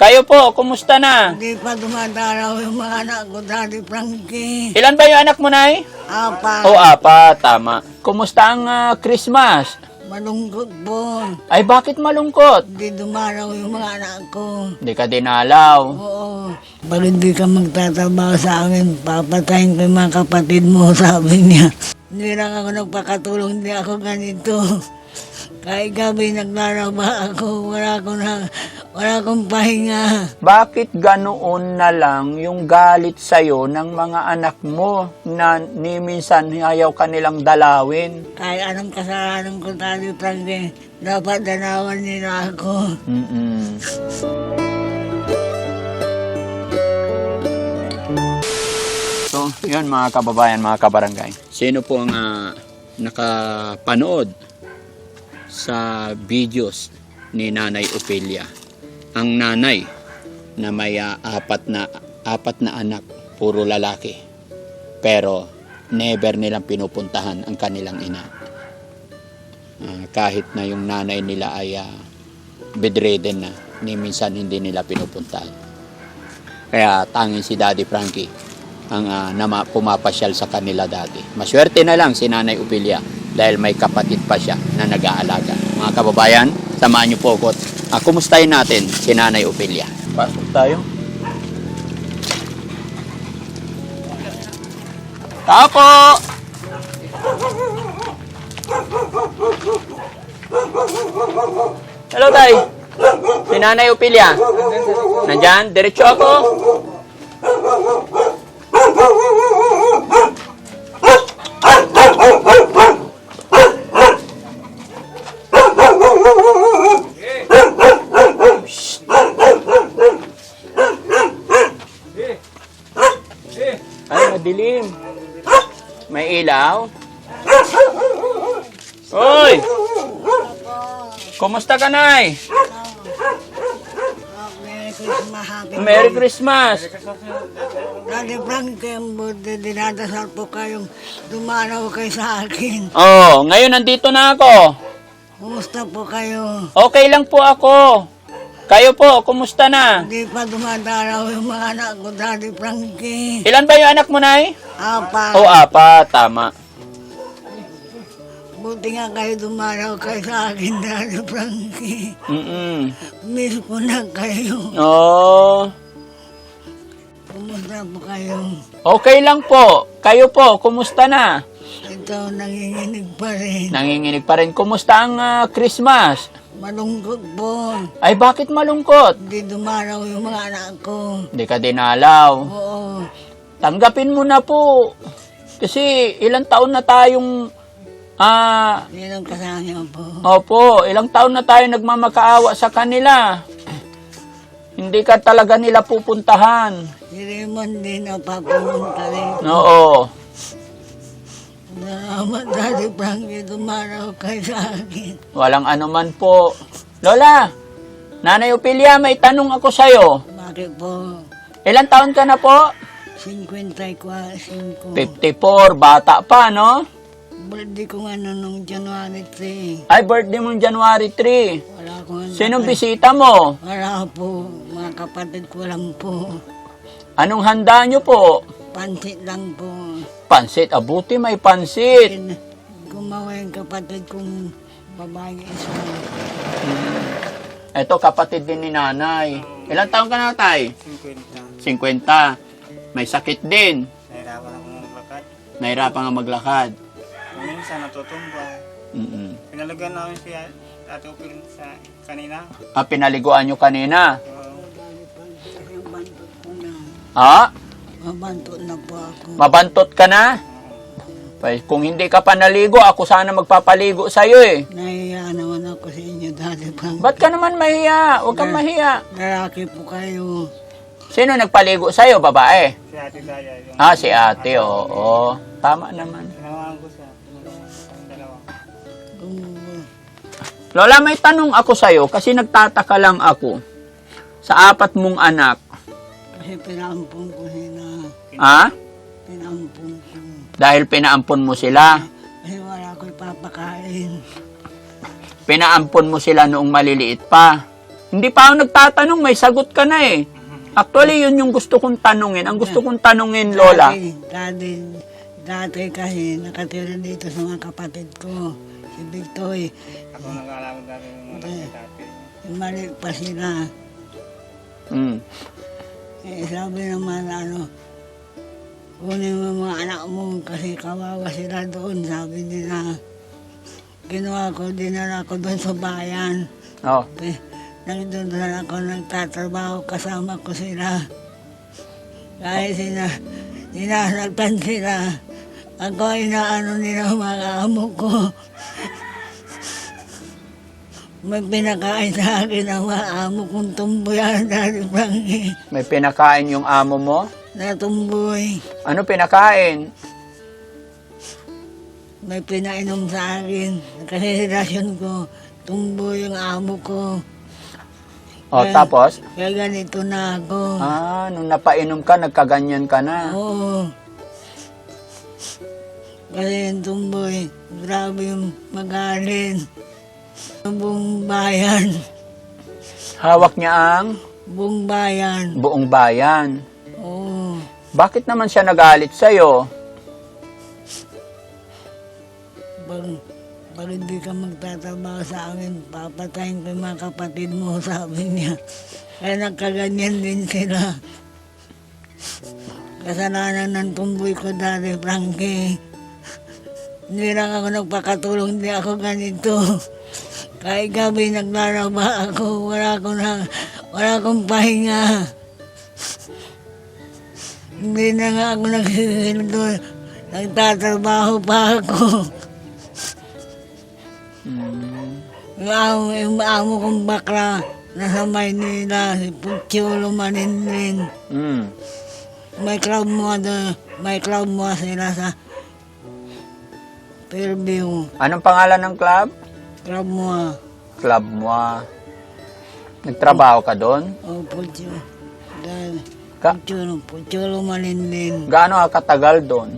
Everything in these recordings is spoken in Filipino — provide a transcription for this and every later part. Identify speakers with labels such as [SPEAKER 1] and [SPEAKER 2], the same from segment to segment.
[SPEAKER 1] Kayo po, kumusta na?
[SPEAKER 2] Hindi pa dumadaraw yung mga anak ko, Daddy Frankie.
[SPEAKER 1] Ilan ba yung anak mo, Nay?
[SPEAKER 2] Apa,
[SPEAKER 1] O, apat, tama. Kumusta ang ah, Christmas?
[SPEAKER 2] malungkot po.
[SPEAKER 1] Ay, bakit malungkot?
[SPEAKER 2] Hindi dumaraw yung mga anak ko.
[SPEAKER 1] Hindi ka dinalaw.
[SPEAKER 2] Oo. Pag hindi ka magtatrabaho sa akin, papatayin ko yung mga kapatid mo, sabi niya. Hindi lang ako nagpakatulong, hindi ako ganito. Kahit gabi naglaraba ako, wala akong, na, wala akong pahinga.
[SPEAKER 1] Bakit ganoon na lang yung galit sa'yo ng mga anak mo na ni minsan ayaw kanilang dalawin?
[SPEAKER 2] Kahit anong kasalanan ko, Daddy Frankie, dapat danawan nila ako.
[SPEAKER 1] Mm-mm. So, yun mga kababayan, mga kabarangay. Sino po ang ah, nakapanood sa videos ni Nanay Opelia? Ang nanay na may ah, apat na apat na anak, puro lalaki. Pero never nilang pinupuntahan ang kanilang ina. Ah, kahit na yung nanay nila ay ah, bedridden na, ni minsan hindi nila pinupuntahan. Kaya tanging si Daddy Frankie ang ah, nama, pumapasyal sa kanila dati. Maswerte na lang si Nanay Upilia dahil may kapatid pa siya na nag-aalaga. Mga kababayan, samahan niyo po ako. Uh, kumustahin natin si Nanay Upilia. Pasok tayo. Tao po! Hello, Tay. Si Nanay Upilia. Nandyan? Diretso ako. Ay, madilim. May ilaw? Hoy! Kumusta ka, Nay?
[SPEAKER 2] Merry Christmas, Happy
[SPEAKER 1] Merry Christmas!
[SPEAKER 2] Ang buti dinadasal po kayong dumaraw kayo sa akin.
[SPEAKER 1] Oh, ngayon nandito na ako.
[SPEAKER 2] Kumusta po kayo?
[SPEAKER 1] Okay lang po ako. Kayo po, kumusta na?
[SPEAKER 2] Hindi pa dumadaraw yung mga anak ko, Daddy Frankie.
[SPEAKER 1] Ilan ba yung anak mo, Nay?
[SPEAKER 2] Apa,
[SPEAKER 1] O, apat, tama.
[SPEAKER 2] buti nga kayo dumaraw kayo sa akin, Daddy Frankie.
[SPEAKER 1] Mm-mm.
[SPEAKER 2] Miss ko na kayo.
[SPEAKER 1] Oh,
[SPEAKER 2] Kumusta po kayo?
[SPEAKER 1] okay lang po. Kayo po, kumusta na?
[SPEAKER 2] Ito, nanginginig pa rin.
[SPEAKER 1] Nanginginig pa rin. Kumusta ang ah, Christmas?
[SPEAKER 2] Malungkot po.
[SPEAKER 1] Ay, bakit malungkot?
[SPEAKER 2] Hindi dumaraw yung mga anak ko.
[SPEAKER 1] Hindi ka dinalaw.
[SPEAKER 2] Oo.
[SPEAKER 1] Tanggapin mo na po. Kasi ilang taon na tayong ah
[SPEAKER 2] Yan ang kasama po.
[SPEAKER 1] opo, ilang taon na tayo nagmamakaawa sa kanila. Hindi ka talaga nila pupuntahan.
[SPEAKER 2] Si Raymond din ang papumunta rin.
[SPEAKER 1] Oo.
[SPEAKER 2] Salamat, Daddy Frankie, dumaraw kayo sa akin.
[SPEAKER 1] Walang anuman po. Lola, Nanay Opilia, may tanong ako sa'yo.
[SPEAKER 2] Bakit po?
[SPEAKER 1] Ilang taon ka na po?
[SPEAKER 2] 54, 5.
[SPEAKER 1] 54, bata pa, no?
[SPEAKER 2] Birthday ko nga nung January 3.
[SPEAKER 1] Ay, birthday mo January 3.
[SPEAKER 2] Wala ko.
[SPEAKER 1] Sinong bisita mo?
[SPEAKER 2] Wala po. Mga kapatid ko lang po.
[SPEAKER 1] Anong handa nyo po?
[SPEAKER 2] Pansit lang po.
[SPEAKER 1] Pansit, abuti may pansit.
[SPEAKER 2] Kin- Gumawa yung kapatid kong babae isa.
[SPEAKER 1] Ito, kapatid din ni nanay. Ilang taon ka na, tay? 50. May sakit din.
[SPEAKER 3] Nahirapan ako maglakad.
[SPEAKER 1] Nahirapan nga maglakad.
[SPEAKER 3] Minsan natutumba.
[SPEAKER 1] Mm-mm.
[SPEAKER 3] Pinalagan namin si Ate Upil sa kanina.
[SPEAKER 1] Ah, pinaliguan nyo kanina.
[SPEAKER 2] Ko na.
[SPEAKER 1] Ah,
[SPEAKER 2] Mabantot na po ako.
[SPEAKER 1] mabantot ka na? Pay, kung hindi ka pa naligo, ako sana magpapaligo sa'yo eh.
[SPEAKER 2] Nahiya naman ako sa inyo, Daddy Frankie.
[SPEAKER 1] Ba't ka naman mahiya? Huwag kang mahiya.
[SPEAKER 2] Lalaki po kayo.
[SPEAKER 1] Sino nagpaligo sa'yo, babae?
[SPEAKER 3] si Ate Daya yung
[SPEAKER 1] Ah, si ate, oo. Tama naman.
[SPEAKER 3] ginawa ko dalawa.
[SPEAKER 2] Kung
[SPEAKER 1] Lola, may tanong ako sa'yo kasi nagtataka lang ako. Sa apat mong anak,
[SPEAKER 2] kasi pinampun ko sila.
[SPEAKER 1] ha?
[SPEAKER 2] Pinampun ko.
[SPEAKER 1] Dahil pinaampon mo sila.
[SPEAKER 2] Kasi wala ko ipapakain.
[SPEAKER 1] Pinaampon mo sila noong maliliit pa. Hindi pa ako nagtatanong, may sagot ka na eh. Actually, yun yung gusto kong tanungin. Ang gusto kong tanungin, Lola.
[SPEAKER 2] Dati, dati, dati kasi nakatira dito sa mga kapatid ko. Si Victoy,
[SPEAKER 3] Ako nag-aalaman dati ng mga
[SPEAKER 2] Eh.
[SPEAKER 3] dati.
[SPEAKER 2] maliit pa sila.
[SPEAKER 1] Mm.
[SPEAKER 2] Eh, sabi naman, ano, kunin mo mga anak mo kasi kawawa sila doon, sabi nila. Ginawa ko, dinala ko doon sa bayan.
[SPEAKER 1] Oh.
[SPEAKER 2] Eh, nandun na ako nagtatrabaho, kasama ko sila. Kahit sina, sinasaktan sila. Ako ay inaano nila mga amo ko. May pinakain sa akin ang amo kong tumboy dati Frankie.
[SPEAKER 1] May pinakain yung amo mo?
[SPEAKER 2] Natumboy.
[SPEAKER 1] Ano pinakain?
[SPEAKER 2] May pinainom sa akin. Kasi relasyon ko, tumboy yung amo ko.
[SPEAKER 1] Oh,
[SPEAKER 2] Eh.
[SPEAKER 1] tapos?
[SPEAKER 2] Kaya ganito na ako.
[SPEAKER 1] Ah, nung napainom ka, nagkaganyan ka na.
[SPEAKER 2] Oo. Kasi yung tumboy, grabe yung magaling. Buong bayan,
[SPEAKER 1] Hawak niya ang
[SPEAKER 2] buong bayan.
[SPEAKER 1] buong bayan.
[SPEAKER 2] Oo.
[SPEAKER 1] Bakit naman siya nagalit sa'yo?
[SPEAKER 2] Pag, pag hindi ka magtatrabaho sa amin, papatayin ko yung mga kapatid mo, sabi niya. Kaya nagkaganyan din sila. Kasalanan ng tumboy ko dati, Frankie. Hindi lang ako nagpakatulong, hindi ako ganito. Kahit gabi naglaraba ako, wala akong, na, wala akong pahinga. Hindi na nga ako nagsisildo, nagtatrabaho pa ako.
[SPEAKER 1] Mm.
[SPEAKER 2] Yung amo, yung amo kong bakla, nasa Maynila, si Puchulo Manindin.
[SPEAKER 1] Mm.
[SPEAKER 2] May club mo doon, may club mo sila sa Fairview.
[SPEAKER 1] Anong pangalan ng club?
[SPEAKER 2] Club mo,
[SPEAKER 1] Club mo. Nagtrabaho ka doon?
[SPEAKER 2] o Puchulo. Dahil,
[SPEAKER 1] Ka
[SPEAKER 2] Puchulo, Puchulo Manindin.
[SPEAKER 1] gaano ka katagal doon?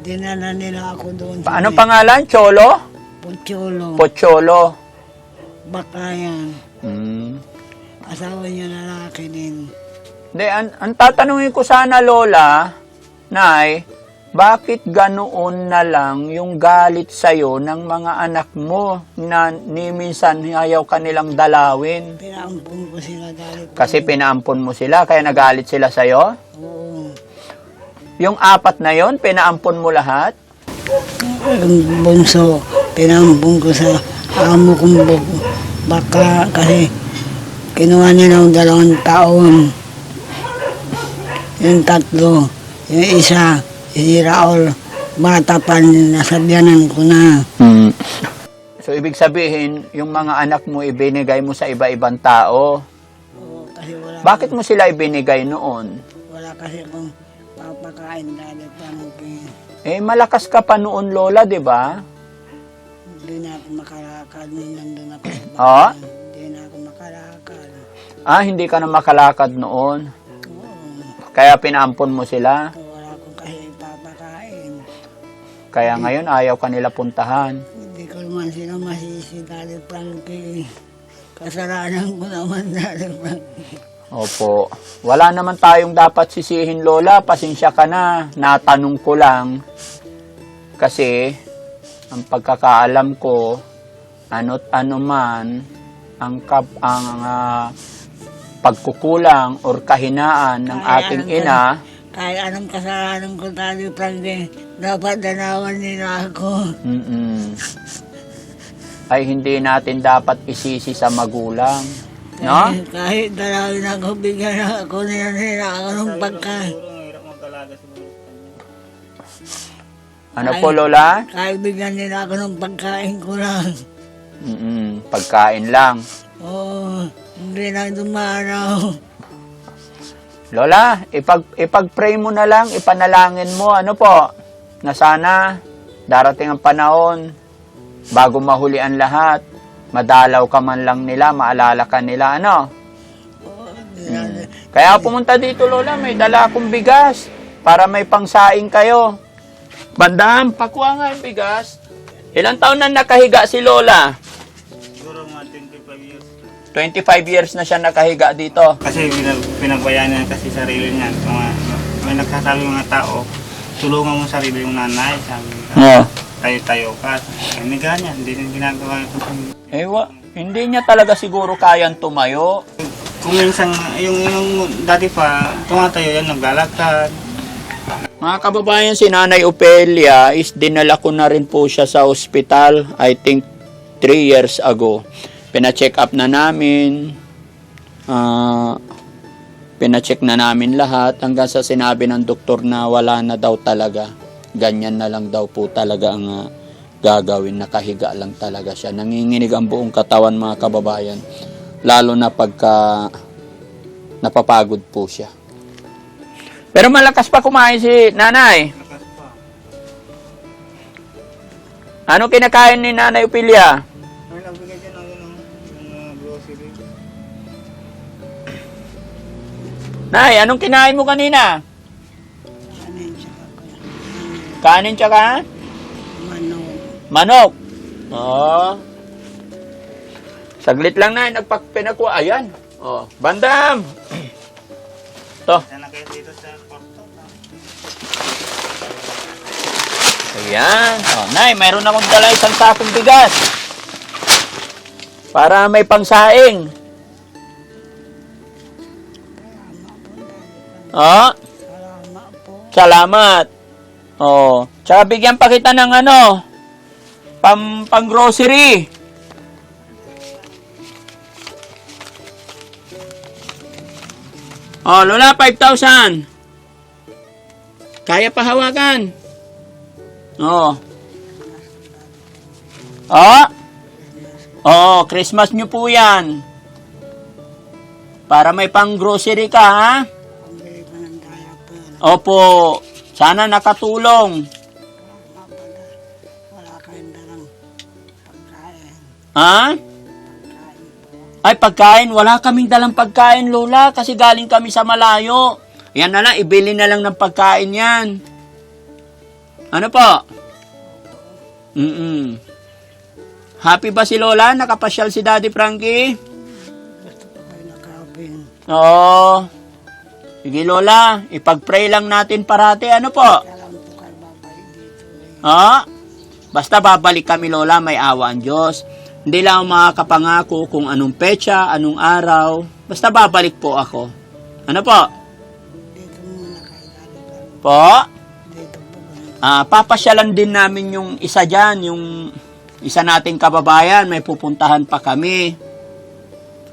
[SPEAKER 2] Dinala nila ako doon.
[SPEAKER 1] Pa- anong pangalan? Cholo?
[SPEAKER 2] Puchulo,
[SPEAKER 1] Pocholo.
[SPEAKER 2] bakla yan.
[SPEAKER 1] Mm.
[SPEAKER 2] Asawa niya lalaki din.
[SPEAKER 1] De, ang, ang tatanungin ko sana, Lola, Nay, bakit ganoon na lang yung galit sa'yo ng mga anak mo na ni minsan ayaw kanilang dalawin?
[SPEAKER 2] Pinampun ko sila dahil.
[SPEAKER 1] Kasi pinaampon mo sila, kaya nagalit sila sa'yo?
[SPEAKER 2] Oo.
[SPEAKER 1] Yung apat na yon pinaampon mo lahat?
[SPEAKER 2] Ang bunso, pinampun ko sa amo kong baka kasi kinuha niya ng dalawang taon. Yung tatlo, yung isa, si Raul, bata pa, nasabyanan ko na.
[SPEAKER 1] So, ibig sabihin, yung mga anak mo ibinigay mo sa iba-ibang tao.
[SPEAKER 2] Oo, kasi wala,
[SPEAKER 1] Bakit mo sila ibinigay noon?
[SPEAKER 2] wala kasi akong papakain dahil pangkin.
[SPEAKER 1] Eh, malakas ka pa noon, Lola, di ba?
[SPEAKER 2] Hindi na ako makalakad nung nandun ako. sa bayan. Hindi na ako makalakad.
[SPEAKER 1] Ah, hindi ka na makalakad noon.
[SPEAKER 2] Oo,
[SPEAKER 1] Kaya pinaampon mo sila.
[SPEAKER 2] papakain.
[SPEAKER 1] Kaya ngayon ayaw ka nila puntahan.
[SPEAKER 2] Hindi ko naman sila masisi dahil Frankie. Kasalanan ko naman Frankie.
[SPEAKER 1] Opo. Wala naman tayong dapat sisihin, Lola. Pasensya ka na. Natanong ko lang. Kasi, ang pagkakaalam ko, ano't ano man, ang, kap, ang ah, pagkukulang or kahinaan ng
[SPEAKER 2] Kaya
[SPEAKER 1] ating ina,
[SPEAKER 2] Kahit anong kasalanan ko dahil Frankie, dapat danawan nila ako.
[SPEAKER 1] mm ay hindi natin dapat isisi sa magulang. No?
[SPEAKER 2] Kahit, kahit dalawin ako, bigyan ako nila nila ako ng pagkain.
[SPEAKER 1] Ano po, Lola?
[SPEAKER 2] Kahit bigyan nila ako ng pagkain ko lang.
[SPEAKER 1] mm pagkain lang.
[SPEAKER 2] Oo, hindi na dumaraw.
[SPEAKER 1] Lola, ipag, ipag-pray mo na lang, ipanalangin mo, ano po, na sana darating ang panahon, bago mahuli ang lahat, madalaw ka man lang nila, maalala ka nila, ano?
[SPEAKER 2] Na-
[SPEAKER 1] Kaya pumunta dito, Lola, may dala akong bigas, para may pangsaing kayo. Bandam, pakuha nga yung bigas. Ilang taon na nakahiga si Lola?
[SPEAKER 3] Siguro mga 25 years.
[SPEAKER 1] 25 years na siya nakahiga dito.
[SPEAKER 3] Kasi pinag pinagbayaan niya kasi sarili niya. Mga, may nagsasabi mga tao, tulungan mo sarili yung nanay. Sabi nila,
[SPEAKER 1] Oo.
[SPEAKER 3] tayo-tayo ka. Hindi ganyan, hindi rin ginagawa ito.
[SPEAKER 1] Eh, wa, hindi niya talaga siguro kayang tumayo.
[SPEAKER 3] Kung minsan, yung, yung dati pa, tumatayo yan, naglalakad.
[SPEAKER 1] Mga kababayan, si Nanay Opelia is dinala ko na rin po siya sa ospital, I think 3 years ago. Pina-check up na namin. Ah, pina-check na namin lahat hanggang sa sinabi ng doktor na wala na daw talaga. Ganyan na lang daw po talaga ang ah, gagawin. Nakahiga lang talaga siya. Nanginginig ang buong katawan mga kababayan. Lalo na pagka napapagod po siya. Pero malakas pa kumain si nanay. Ano kinakain ni nanay Upilia? Nay, anong kinain mo kanina?
[SPEAKER 2] Kanin ako.
[SPEAKER 1] Kanin tsaka
[SPEAKER 2] Manong.
[SPEAKER 1] manok. Oo. Saglit lang na, nagpakpinakuha. Ayan. Oh, bandam. to.
[SPEAKER 3] Diyan na.
[SPEAKER 1] Ayan. Oh, nay, mayroon akong dala isang sakong bigas. Para may pangsaing. Oh,
[SPEAKER 2] Salamat po.
[SPEAKER 1] Salamat. Oh, tsaka bigyan pa kita ng ano, pang, pang grocery. Oh, Lola, 5,000. Kaya pa hawakan. Oh. Oh. Oh, Christmas nyo po yan. Para may pang grocery ka, ha? Opo, sana nakatulong.
[SPEAKER 2] Wala kayong dalang pagkain.
[SPEAKER 1] Ha? Ay, pagkain. Wala kaming dalang pagkain, Lola, kasi galing kami sa malayo. Yan na lang, ibili na lang ng pagkain yan. Ano po? Mm Happy ba si Lola? Nakapasyal si Daddy Frankie?
[SPEAKER 2] Gusto ko kayo nakapin.
[SPEAKER 1] Oo. Sige, Lola. Ipag-pray lang natin parati. Ano po? Ha? Basta babalik kami, Lola, may awa ang Diyos. Hindi lang ako makakapangako kung anong petsa, anong araw. Basta babalik po ako. Ano po?
[SPEAKER 2] Dito muna kayo
[SPEAKER 1] Po? Ah, papasyalan din namin yung isa dyan, yung isa nating kababayan. May pupuntahan pa kami.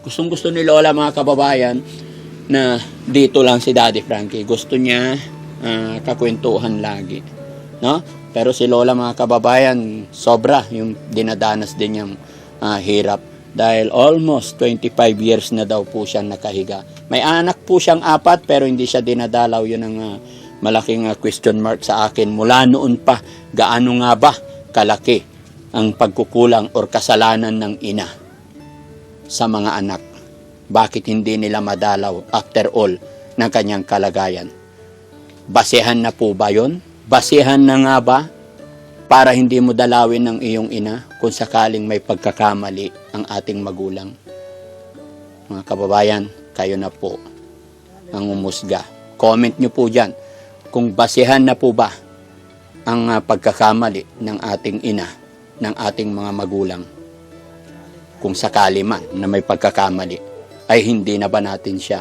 [SPEAKER 1] Gustong gusto ni Lola mga kababayan na dito lang si Daddy Frankie. Gusto niya ah, kakwentuhan lagi. No? Pero si Lola mga kababayan, sobra yung dinadanas din niyang ah, hirap. Dahil almost 25 years na daw po siya nakahiga. May anak po siyang apat pero hindi siya dinadalaw. Yun ang ah, malaking ah, question mark sa akin. Mula noon pa, gaano nga ba kalaki ang pagkukulang or kasalanan ng ina sa mga anak? Bakit hindi nila madalaw after all ng kanyang kalagayan? Basehan na po ba yon? Basehan na nga ba para hindi mo dalawin ng iyong ina kung sakaling may pagkakamali ang ating magulang? Mga kababayan, kayo na po ang umusga. Comment nyo po dyan kung basehan na po ba ang ah, pagkakamali ng ating ina, ng ating mga magulang. Kung sakali man na may pagkakamali, ay hindi na ba natin siya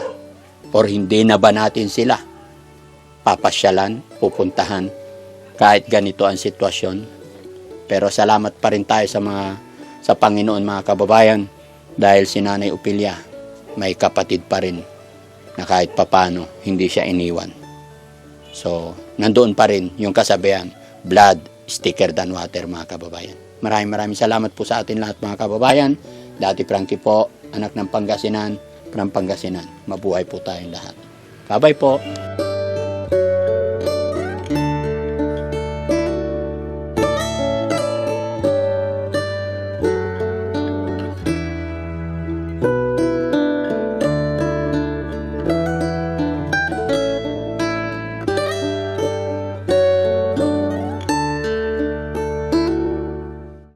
[SPEAKER 1] or hindi na ba natin sila papasyalan, pupuntahan kahit ganito ang sitwasyon. Pero salamat pa rin tayo sa mga sa Panginoon mga kababayan dahil si Nanay Upilia may kapatid pa rin na kahit papano hindi siya iniwan. So, nandoon pa rin yung kasabihan, blood is thicker than water mga kababayan. Maraming maraming salamat po sa atin lahat mga kababayan. Dati Frankie po, anak ng Pangasinan, from Pangasinan. Mabuhay po tayong lahat. Bye-bye po.